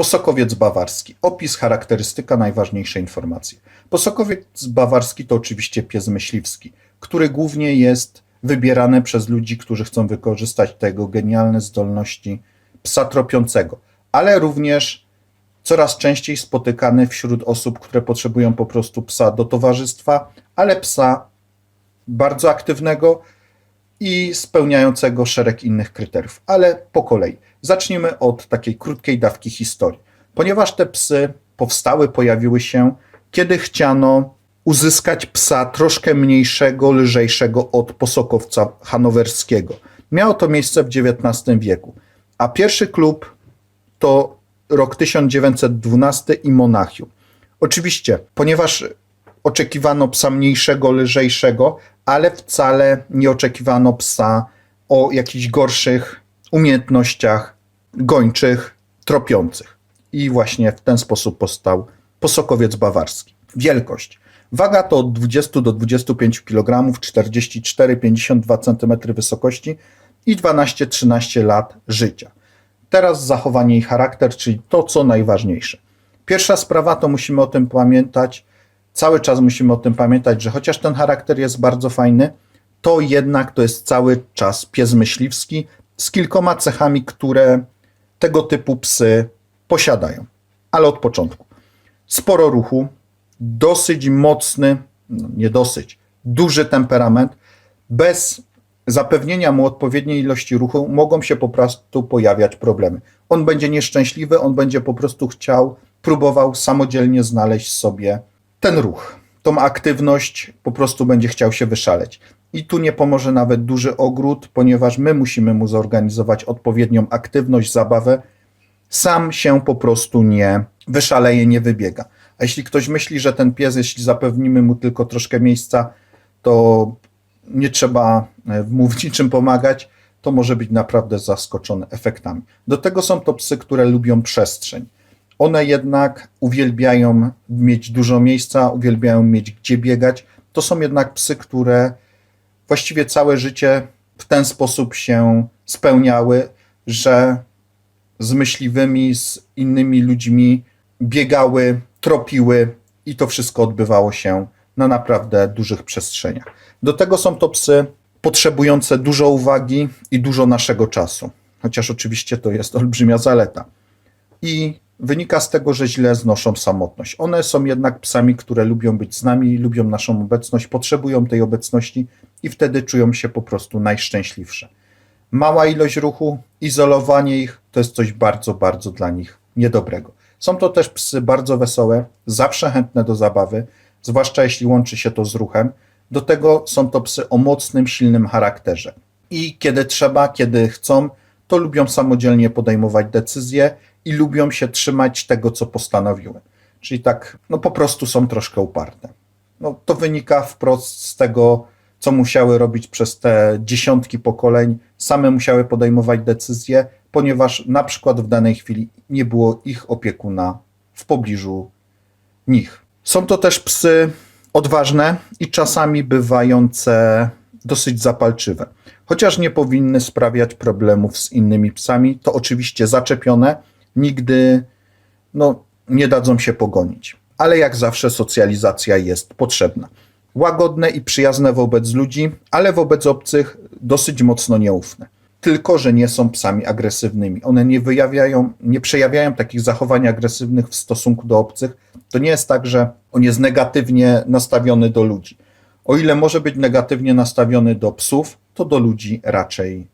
Posokowiec bawarski. Opis, charakterystyka, najważniejsze informacje. Posokowiec bawarski to oczywiście pies myśliwski, który głównie jest wybierany przez ludzi, którzy chcą wykorzystać tego genialne zdolności psa tropiącego, ale również coraz częściej spotykany wśród osób, które potrzebują po prostu psa do towarzystwa, ale psa bardzo aktywnego i spełniającego szereg innych kryteriów. Ale po kolei. Zacznijmy od takiej krótkiej dawki historii. Ponieważ te psy powstały, pojawiły się, kiedy chciano uzyskać psa troszkę mniejszego, lżejszego od posokowca hanowerskiego. Miało to miejsce w XIX wieku, a pierwszy klub to rok 1912 i Monachium. Oczywiście, ponieważ oczekiwano psa mniejszego, lżejszego, ale wcale nie oczekiwano psa o jakichś gorszych umiejętnościach gończych, tropiących. I właśnie w ten sposób powstał posokowiec bawarski. Wielkość. Waga to od 20 do 25 kg, 44-52 cm wysokości i 12-13 lat życia. Teraz zachowanie i charakter, czyli to, co najważniejsze. Pierwsza sprawa to musimy o tym pamiętać, cały czas musimy o tym pamiętać, że chociaż ten charakter jest bardzo fajny, to jednak to jest cały czas pies myśliwski z kilkoma cechami, które tego typu psy posiadają. Ale od początku. Sporo ruchu, dosyć mocny, no nie dosyć, duży temperament. Bez zapewnienia mu odpowiedniej ilości ruchu mogą się po prostu pojawiać problemy. On będzie nieszczęśliwy, on będzie po prostu chciał, próbował samodzielnie znaleźć sobie ten ruch, tą aktywność, po prostu będzie chciał się wyszaleć. I tu nie pomoże nawet duży ogród, ponieważ my musimy mu zorganizować odpowiednią aktywność, zabawę. Sam się po prostu nie wyszaleje, nie wybiega. A jeśli ktoś myśli, że ten pies, jeśli zapewnimy mu tylko troszkę miejsca, to nie trzeba mu w niczym pomagać, to może być naprawdę zaskoczony efektami. Do tego są to psy, które lubią przestrzeń. One jednak uwielbiają mieć dużo miejsca, uwielbiają mieć gdzie biegać. To są jednak psy, które właściwie całe życie w ten sposób się spełniały, że z myśliwymi, z innymi ludźmi biegały, tropiły i to wszystko odbywało się na naprawdę dużych przestrzeniach. Do tego są to psy potrzebujące dużo uwagi i dużo naszego czasu, chociaż oczywiście to jest olbrzymia zaleta. I wynika z tego, że źle znoszą samotność. One są jednak psami, które lubią być z nami, lubią naszą obecność, potrzebują tej obecności i wtedy czują się po prostu najszczęśliwsze. Mała ilość ruchu, izolowanie ich to jest coś bardzo, bardzo dla nich niedobrego. Są to też psy bardzo wesołe, zawsze chętne do zabawy, zwłaszcza jeśli łączy się to z ruchem. Do tego są to psy o mocnym, silnym charakterze. I kiedy trzeba, kiedy chcą, to lubią samodzielnie podejmować decyzje i lubią się trzymać tego, co postanowiły. Czyli tak, no po prostu są troszkę uparte. No, to wynika wprost z tego, co musiały robić przez te dziesiątki pokoleń. Same musiały podejmować decyzje, ponieważ na przykład w danej chwili nie było ich opiekuna w pobliżu nich. Są to też psy odważne i czasami bywające dosyć zapalczywe. Chociaż nie powinny sprawiać problemów z innymi psami, to oczywiście zaczepione nigdy no, nie dadzą się pogonić. Ale jak zawsze socjalizacja jest potrzebna. Łagodne i przyjazne wobec ludzi, ale wobec obcych dosyć mocno nieufne. Tylko, że nie są psami agresywnymi. One nie wyjawiają, nie przejawiają takich zachowań agresywnych w stosunku do obcych. To nie jest tak, że on jest negatywnie nastawiony do ludzi. O ile może być negatywnie nastawiony do psów, to do ludzi raczej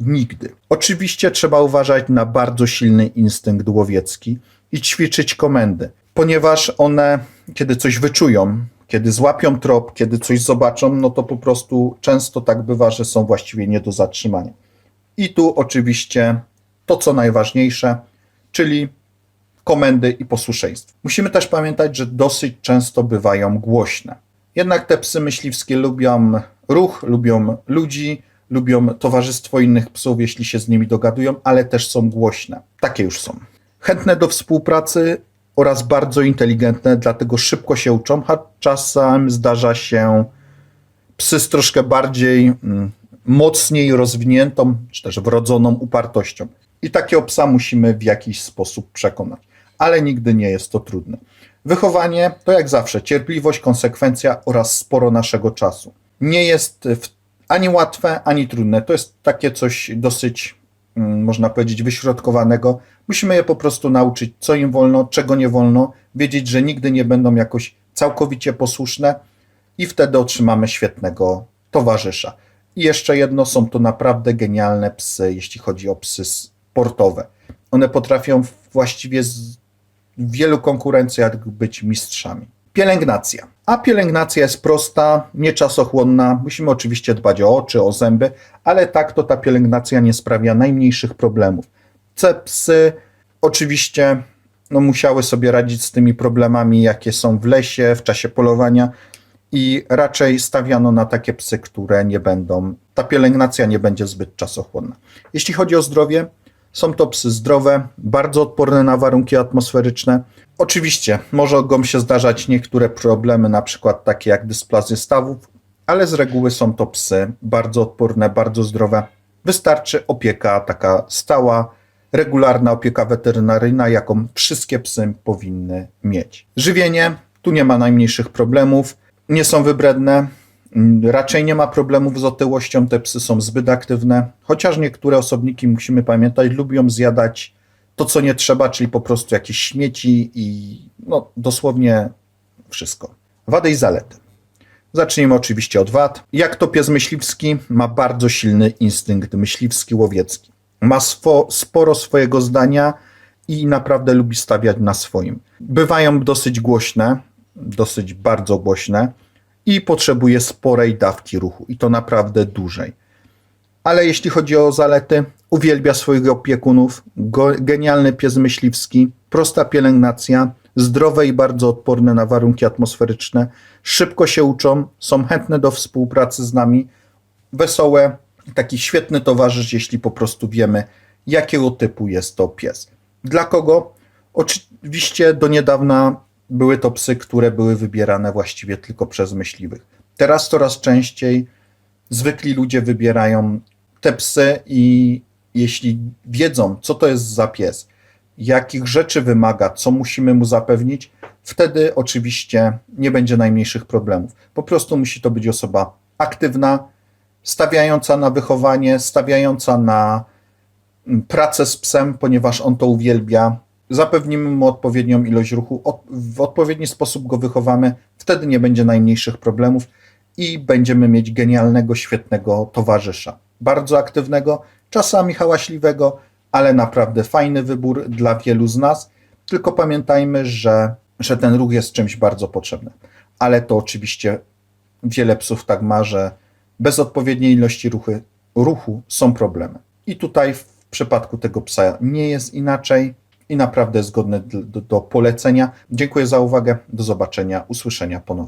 nigdy. Oczywiście trzeba uważać na bardzo silny instynkt łowiecki i ćwiczyć komendy, ponieważ one, kiedy coś wyczują, kiedy złapią trop, kiedy coś zobaczą, no to po prostu często tak bywa, że są właściwie nie do zatrzymania. I tu oczywiście to, co najważniejsze, czyli komendy i posłuszeństwo. Musimy też pamiętać, że dosyć często bywają głośne. Jednak te psy myśliwskie lubią ruch, lubią ludzi, lubią towarzystwo innych psów, jeśli się z nimi dogadują, ale też są głośne. Takie już są. Chętne do współpracy oraz bardzo inteligentne, dlatego szybko się uczą, a czasem zdarza się psy z troszkę bardziej mm, mocniej rozwiniętą, czy też wrodzoną upartością. I takiego psa musimy w jakiś sposób przekonać. ale nigdy nie jest to trudne. Wychowanie to jak zawsze cierpliwość, konsekwencja oraz sporo naszego czasu. Nie jest w- ani łatwe, ani trudne. To jest takie coś dosyć, mm, można powiedzieć, wyśrodkowanego. Musimy je po prostu nauczyć, co im wolno, czego nie wolno, wiedzieć, że nigdy nie będą jakoś całkowicie posłuszne i wtedy otrzymamy świetnego towarzysza. I jeszcze jedno, są to naprawdę genialne psy, jeśli chodzi o psy sportowe. One potrafią właściwie w wielu konkurencjach być mistrzami. Pielęgnacja. A pielęgnacja jest prosta, nieczasochłonna. Musimy oczywiście dbać o oczy, o zęby, ale tak to ta pielęgnacja nie sprawia najmniejszych problemów. Te psy oczywiście no, musiały sobie radzić z tymi problemami, jakie są w lesie, w czasie polowania i raczej stawiano na takie psy, które nie będą, ta pielęgnacja nie będzie zbyt czasochłonna. Jeśli chodzi o zdrowie, są to psy zdrowe, bardzo odporne na warunki atmosferyczne. Oczywiście mogą się zdarzać niektóre problemy, na przykład takie jak dysplazje stawów, ale z reguły są to psy bardzo odporne, bardzo zdrowe. Wystarczy opieka taka stała, regularna opieka weterynaryjna, jaką wszystkie psy powinny mieć. Żywienie, tu nie ma najmniejszych problemów, nie są wybredne, raczej nie ma problemów z otyłością, te psy są zbyt aktywne, chociaż niektóre osobniki, musimy pamiętać, lubią zjadać to, co nie trzeba, czyli po prostu jakieś śmieci i no, dosłownie wszystko. Wady i zalety. Zacznijmy oczywiście od wad. Jak to pies myśliwski, ma bardzo silny instynkt myśliwski, łowiecki. Ma swo, sporo swojego zdania i naprawdę lubi stawiać na swoim. Bywają dosyć głośne, dosyć bardzo głośne i potrzebuje sporej dawki ruchu i to naprawdę dużej. Ale jeśli chodzi o zalety, uwielbia swoich opiekunów, genialny pies myśliwski, prosta pielęgnacja, zdrowe i bardzo odporne na warunki atmosferyczne, szybko się uczą, są chętne do współpracy z nami, wesołe, taki świetny towarzysz, jeśli po prostu wiemy, jakiego typu jest to pies. Dla kogo? Oczywiście do niedawna były to psy, które były wybierane właściwie tylko przez myśliwych. Teraz coraz częściej zwykli ludzie wybierają te psy i jeśli wiedzą, co to jest za pies, jakich rzeczy wymaga, co musimy mu zapewnić, wtedy oczywiście nie będzie najmniejszych problemów. Po prostu musi to być osoba aktywna, stawiająca na wychowanie, stawiająca na mm, pracę z psem, ponieważ on to uwielbia. Zapewnimy mu odpowiednią ilość ruchu, w odpowiedni sposób go wychowamy, wtedy nie będzie najmniejszych problemów i będziemy mieć genialnego, świetnego towarzysza. Bardzo aktywnego, czasami hałaśliwego, ale naprawdę fajny wybór dla wielu z nas. Tylko pamiętajmy, że, że ten ruch jest czymś bardzo potrzebnym. Ale to oczywiście wiele psów tak ma, że bez odpowiedniej ilości ruchy, ruchu są problemy. I tutaj w przypadku tego psa nie jest inaczej i naprawdę jest godne do, do, do polecenia. Dziękuję za uwagę. Do zobaczenia, usłyszenia ponownie.